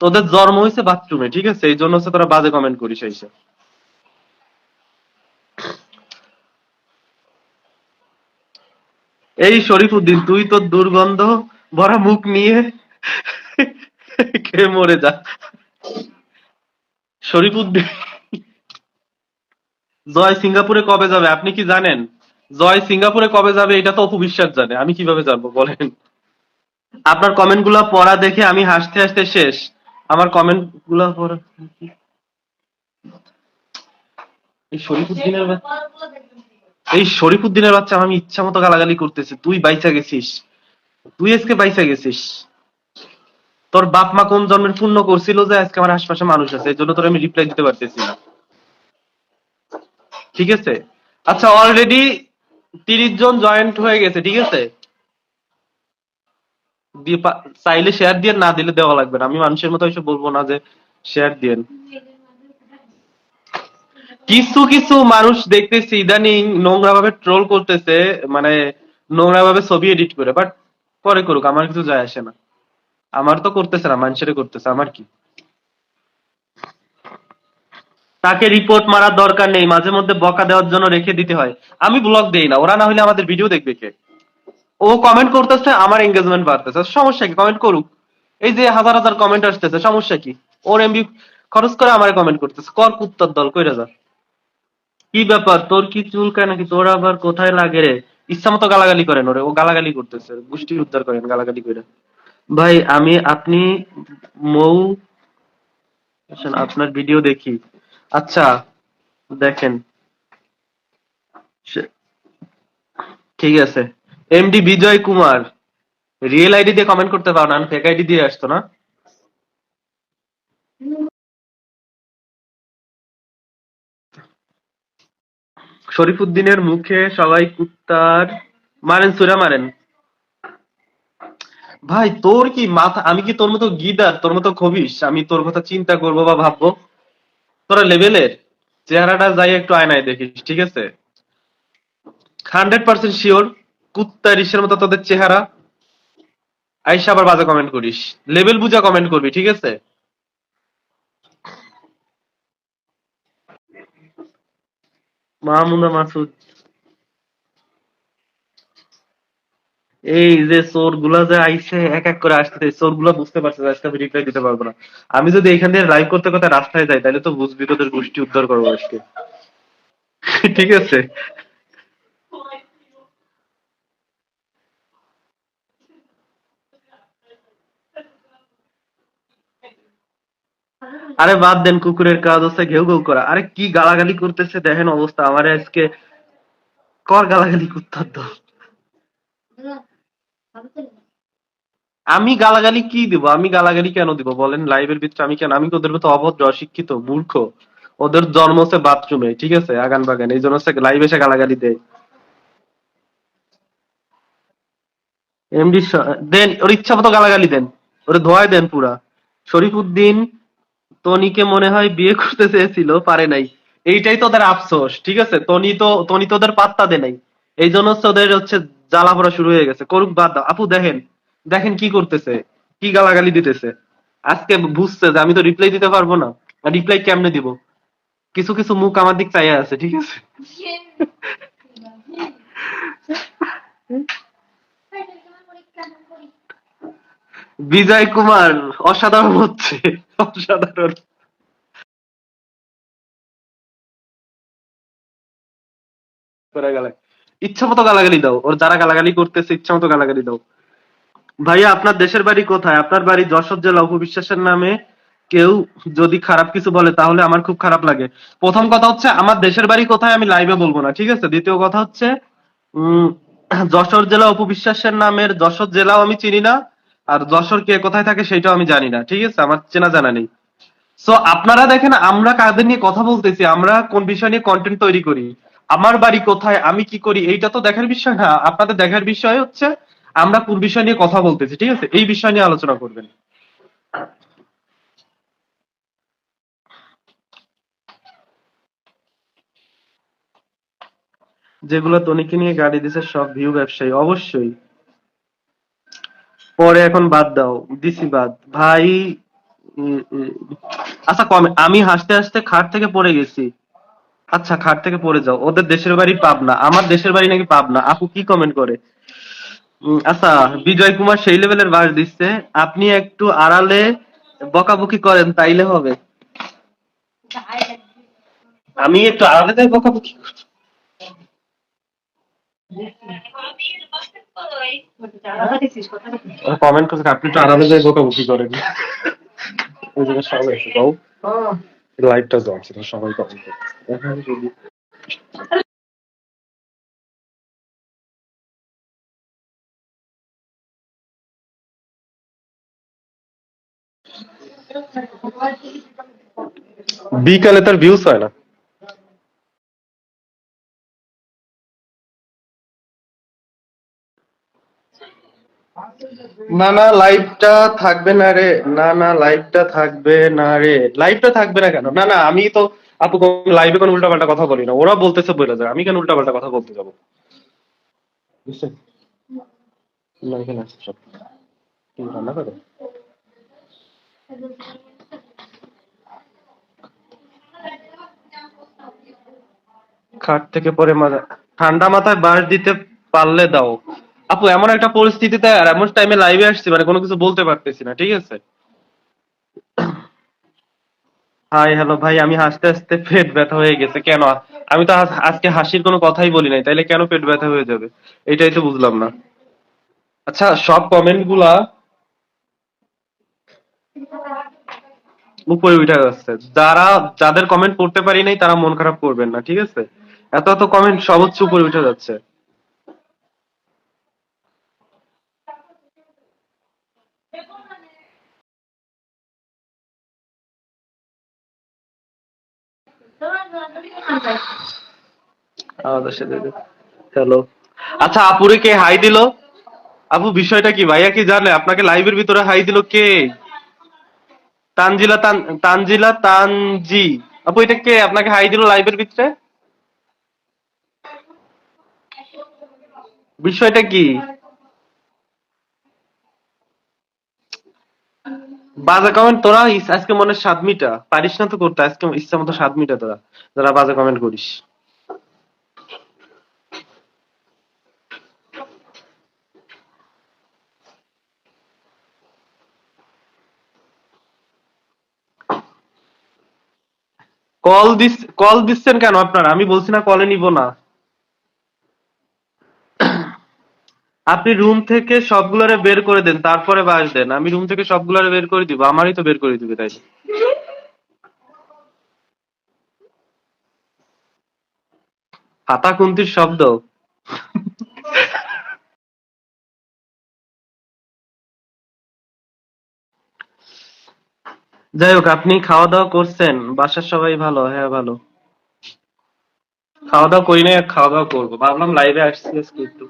তোদের জন্ম হয়েছে বাথরুমে ঠিক আছে? এই জন্য হচ্ছে তোরা বাজে কমেন্ট করিস এসে। এই শরীফুদ্দিন, তুই তোর দুর্গন্ধ ভরা মুখ নিয়ে খেয়ে মরে যা। শরীফুদ্দিন, জয় সিঙ্গাপুরে কবে যাবে? আপনি কি জানেন? জয় সিঙ্গাপুরে কবে যাবে? এটা তো অপু বিশ্বাস জানে। আমি কীভাবে জানব, বলেন। আপনার কমেন্টগুলা পড়া দেখে আমি হাসতে হাসতে শেষ। আমার কমেন্টগুলা এই শরীফুদ্দিনের বাচ্চা আমি ইচ্ছা মতো গালাগালি করতেছি। তুই বাইচা গেছিস। তুই আজকে বাইচা গেছিস। তোর বাপ মা কোন জন্মের পূর্ণ করছিল যে আজকে আমার আশপাশে মানুষ আছে? এই জন্য তোর আমি রিপ্লাই দিতে পারতেছি না। ঠিক আছে? আচ্ছা অলরেডি তিরিশ জন জয়েন্ট হয়ে গেছে, ঠিক আছে? চাইলে শেয়ার দিয়ে না দিলে দেওয়া লাগবে না। আমি মানুষের মতো এসে বলব না যে শেয়ার দিয়েন কিছু কিছু মানুষ দেখতেছি ইদানিং নোংরা ভাবে ট্রোল করতেছে মানে নোংরা ভাবে ছবি এডিট করে বাট পরে করুক, আমার কিছু যায় আসে না। আমার তো করতেছে না মানুষের করতেছে, আমার কি? তাকে রিপোর্ট মারার দরকার নেই, মাঝে মধ্যে বকা দেওয়ার জন্য রেখে দিতে হয়। আমি ব্লগ দেই না, ওরা না হলে আমাদের ভিডিও দেখবে কে? ও কমেন্ট করতেছে, আমার এঙ্গেজমেন্ট বাড়তেছে। সমস্যা কি? কমেন্ট করুক। এই যে হাজার হাজার কমেন্ট আসতেছে, সমস্যা কি? ওর এমবি খরচ করে আমার কমেন্ট করতেছে। কর কুত্তার দল, কইরা যা। কি ব্যাপার? তোর কি চুল চুলকায় নাকি? তোর আবার কোথায় লাগে রে? ইচ্ছা মতো গালাগালি করেন ওরে। ও গালাগালি করতেছে। গোষ্ঠী উদ্ধার করেন, গালাগালি করে ভাই, আমি, আপনি, মৌ আপনার ভিডিও দেখি। আচ্ছা দেখেন। ঠিক আছে। MD Bijoy Kumar real ID দিয়ে কমেন্ট করতে পারো না ফেক আইডি দিয়ে আসতো না। শরীফুদ্দিনের মুখে সবাই কুত্তার। মারেন, সুরা মারেন। ভাই, তোর কি মাথা আমি কি তোর মতো গিদার? তোর মতো খবিস আমি তোর কথা চিন্তা করব বা ভাববো? তোরা লেভেলের। চেহারাটা যাই একটু আয়নায় দেখিস, ঠিক আছে? হান্ড্রেড পার্সেন্ট শিওর কুত্তা রিসের মতো তোদের চেহারা। আইসা আবার বাজে কমেন্ট করিস। লেভেল বুঝা কমেন্ট করবি, ঠিক আছে? মাহমুদা মাসুদ। এই যে চোরগুলা যে আইসে এক এক করে আসতে চোরগুলা বুঝতে পারছে আজকে আমি রিপ্লাই দিতে পারব না। আমি যদি এখান দিয়ে লাইভ করতে করতে রাস্তায় যাই, তাহলে তো বুঝবি তোদের গোষ্ঠী উদ্ধার করব আজকে। ঠিক আছে? আরে বাদ দেন, কুকুরের কাজ হচ্ছে ঘেউ ঘেউ করা। আরে কি গালাগালি করতেছে, দেখেন অবস্থা। আমারে আজকে কর গালাগালি কুত্তার দল আমি গালাগালি কি দিব? আমি গালাগালি কেন দিব? বলেন লাইভের ভিতরে আমি কেন? আমি ওদের মতো অভদ্র, অশিক্ষিত, মূর্খ? ওদের জন্ম হচ্ছে বাথরুমে ঠিক আছে? আগান বাগান এই জন্য হচ্ছে লাইভ এসে গালাগালি দেয়। এমডি দেন, ওর ইচ্ছা মতো গালাগালি দেন। ওরে ধোয়ায় দেন পুরা। শরীফুদ্দিন তনিকে মনে হয় বিয়ে করতে চেয়েছিল পারে নাই। এইটাই তো ওদের আফসোস ঠিক আছে? তনি তো তনি তো ওদের পাত্তা দে নাই। এই জন্য হচ্ছে ওদের হচ্ছে জ্বালা পড়া শুরু হয়ে গেছে। করুক বাদ দাও। আপু দেখেন দেখেন কি করতেছে কি গালাগালি দিতেছে। আজকে বুঝছে যে আমি তো রিপ্লাই দিতে পারব না। রিপ্লাই কেমনে দিব? কিছু কিছু মুখ আমার দিক চাইয়া আছে ঠিক আছে? বিজয় কুমার, অসাধারণ হচ্ছে, অসাধারণ। ইচ্ছা মতো গালাগালি দাও, ওর যারা গালাগালি করতেছে, ইচ্ছা মতো গালাগালি দাও। ভাইয়া, আপনার দেশের বাড়ি কোথায়? আপনার বাড়ি যশোর জেলা উপবিশ্বাসের নামে কেউ যদি খারাপ কিছু বলে, তাহলে আমার খুব খারাপ লাগে। প্রথম কথা হচ্ছে, আমার দেশের বাড়ি কোথায় আমি লাইভে বলব না, ঠিক আছে? দ্বিতীয় কথা হচ্ছে, উম, যশোর জেলা উপবিশ্বাসের নামের, যশোর জেলাও আমি চিনি না। আর যশোর কে কোথায় থাকে সেটাও আমি জানি না, ঠিক আছে? আমার চেনা জানা নেই। সো আপনারা দেখেন, আমরা কাদের নিয়ে কথা বলতেছি? আমরা কোন বিষয় নিয়ে কন্টেন্ট তৈরি করি? আমার বাড়ি কোথায়? আমি কি করি? এইটা তো দেখার বিষয় না। আপনাদের দেখার বিষয় হচ্ছে, আমরা কোন বিষয় নিয়ে কথা বলতেছি, ঠিক আছে? এই বিষয় নিয়ে আলোচনা করবেন। যেগুলো তনিকে নিয়ে গাড়ি দিছে, সব ভিউ ব্যবসায়ী, অবশ্যই। পরে এখন বাদ দাও, দিছি বাদ। ভাই। আচ্ছা কমে, আমি হাসতে হাসতে খাট থেকে পড়ে গেছি। আচ্ছা খাট থেকে পড়ে যাও। ওদের দেশের বাড়ি পাবনা। আমার দেশের বাড়ি নাকি পাবনা। আপু কি কমেন্ট করে? আচ্ছা বিজয় কুমার সেই লেভেলের বাস দিচ্ছে। আপনি একটু আড়ালে বকাবকি করেন, তাইলে হবে। আমি একটু আড়ালে যাই বকাবকি। কমেন্ট করছে আপনি একটু আড়ালে যাই বকাবকি করেন। ওই জায়গায় সবাই লাইভটা তো সবাই কমেন্ট করছে। বিকালে তার ভিউজ হয় না। না না লাইভটা থাকবে না রে। না না লাইভটা থাকবে না রে। লাইভটা থাকবে না কেন? না না, আমি তো আপু লাইভে কোনো উল্টাপাল্টা কথা বলি না। ওরা বলতেছে বলে যায় আমি কেন উল্টাপাল্টা কথা বলতে যাব? খাট থেকে পরে মাথা ঠান্ডা মাথায় বাস দিতে পারলে দাও। আপু, এমন একটা পরিস্থিতিতে আর এমন টাইমে লাইভে আসছি মানে কোনো কিছু বলতে পারতেছি না, ঠিক আছে? হাই হ্যালো ভাই, আমি হাসতে হাসতে পেট ব্যথা হয়ে গেছে, কেন? আমি তো আজকে হাসির কোনো কথাই বলি নাই, তাইলে কেন পেট ব্যথা হয়ে যাবে? এটাই তো বুঝলাম না। আচ্ছা সব কমেন্টগুলা উপরে উঠে যাচ্ছে যারা যাদের কমেন্ট পড়তে পারি নাই, তারা মন খারাপ করবেন না, ঠিক আছে? এত এত কমেন্ট সব হচ্ছে উপরে উঠে যাচ্ছে আমাদের সাথে হ্যালো আচ্ছা আপুরে কে হাই দিল? আপু, বিষয়টা কি? ভাইয়া কি জানে? আপনাকে লাইভের ভিতরে হাই দিল কে? তানজিলা তান তানজিলা তানজি। আপু, এটা কে? আপনাকে হাই দিল লাইভের ভিতরে? বিষয়টা কি? বাজে কমেন্ট তোরা আজকে মনে হয় মিটা পারিস না তো করতে, আজকে ইচ্ছা মতো মিটা তোরা। যারা বাজে কমেন্ট করিস। কল দিস কল দিচ্ছেন কেন আপনারা? আমি বলছি না কলে নিব না। আপনি রুম থেকে সবগুলোরে বের করে দেন, তারপরে বাস দেন। আমি রুম থেকে সবগুলোরে বের করে দিব, আমারই তো বের করে দিবে, তাই হাতা কুন্তির শব্দ। যাই হোক, আপনি খাওয়া দাওয়া করছেন, বাসার সবাই ভালো হ্যাঁ ভালো। খাওয়া দাওয়া করি নাই খাওয়া দাওয়া করব। ভাবলাম লাইভে আসছি একটু।